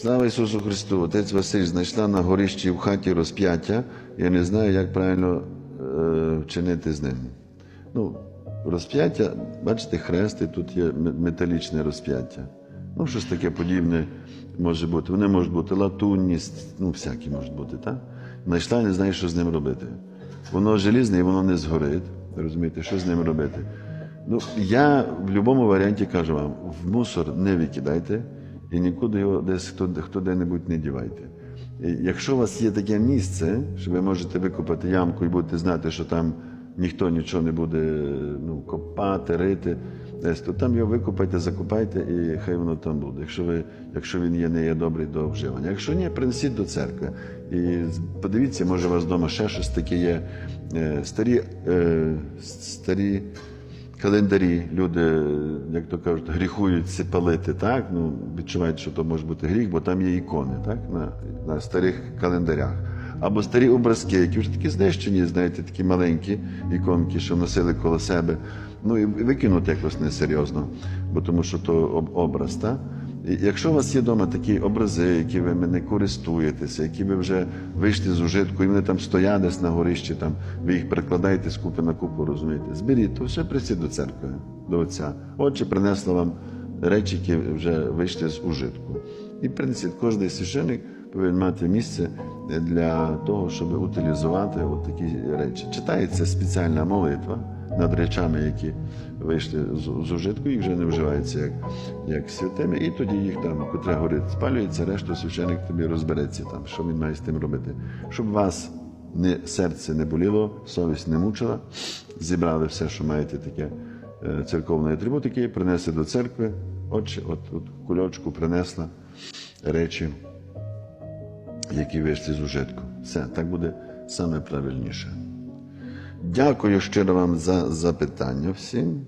Слава Ісусу Христу! Отець Василь знайшла на горищі в хаті розп'яття. Я не знаю, як правильно е, вчинити з ним. Ну, розп'яття, бачите, хрест, і тут є металічне розп'яття. Ну, щось таке подібне може бути. Вони можуть бути латунні, ну, всякі можуть бути, так? Знайшла, не знає, що з ним робити. Воно желізне і воно не згорить. Розумієте, що з ним робити? Ну, я в будь-якому варіанті кажу вам, в мусор не викидайте і нікуди його десь хто, хто де-небудь не дівайте. І Якщо у вас є таке місце, що ви можете викопати ямку і будете знати, що там ніхто нічого не буде ну, копати, рити, десь, то там його викопайте, закопайте і хай воно там буде. Якщо, ви, якщо він є, не є добрий до вживання. Якщо ні, принесіть до церкви. І подивіться, може у вас вдома ще щось таке є. Е, старі, е, старі календарі, люди, як то кажуть, гріхують палити, так? Ну, відчувають, що то може бути гріх, бо там є ікони, так? На, на старих календарях. Або старі образки, які вже такі знищені, знаєте, такі маленькі іконки, що носили коло себе. Ну і викинути якось несерйозно, бо тому що то об- образ, так? Якщо у вас є вдома такі образи, які ви не користуєтеся, які ви вже вийшли з ужитку, і вони там стоять десь на горищі, там, ви їх перекладаєте з купи на купу, розумієте, зберіть, то все прийдіть до церкви, до отця. Отче принесла вам речі, які вже вийшли з ужитку. І принесіть, кожен священник повинен мати місце для того, щоб утилізувати от такі речі. Читається спеціальна молитва над речами, які вийшли з, з ужитку, їх вже не вживаються як, як святими, і тоді їх там, котре горить, спалюється, решту священик тобі розбереться там, що він має з тим робити. Щоб вас не, серце не боліло, совість не мучила, зібрали все, що маєте таке церковної атрибутики, принесли до церкви, отче, от, от кульочку принесла речі, які вийшли з ужитку. Все, так буде саме правильніше. Дякую щиро вам за запитання всім.